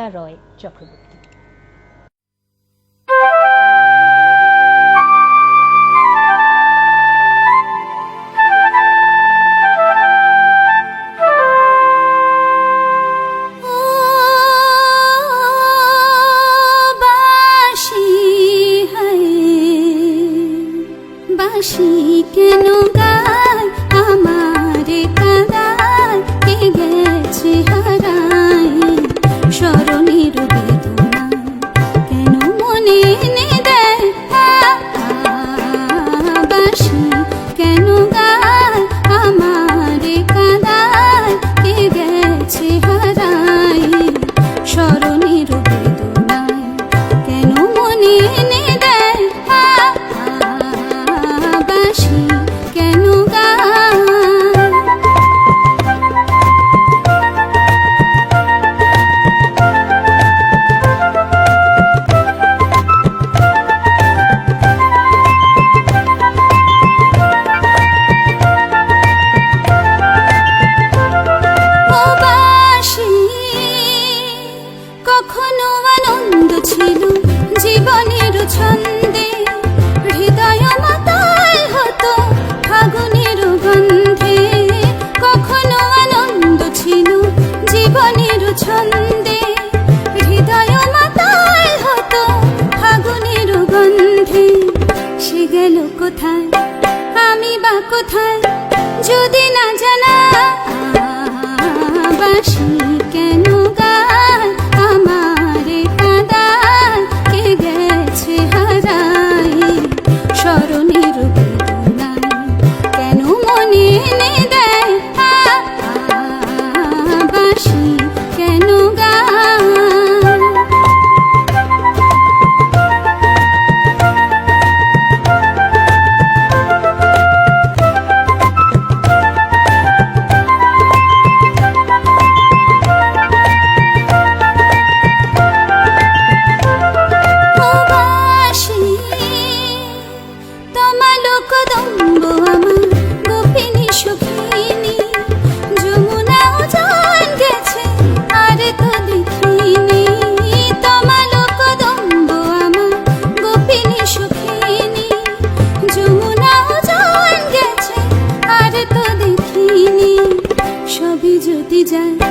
সুজাতা রয় চক্রবর্তী। বাসি কেন আমি বা কোথায়? যদি না জানা বাসি। যায়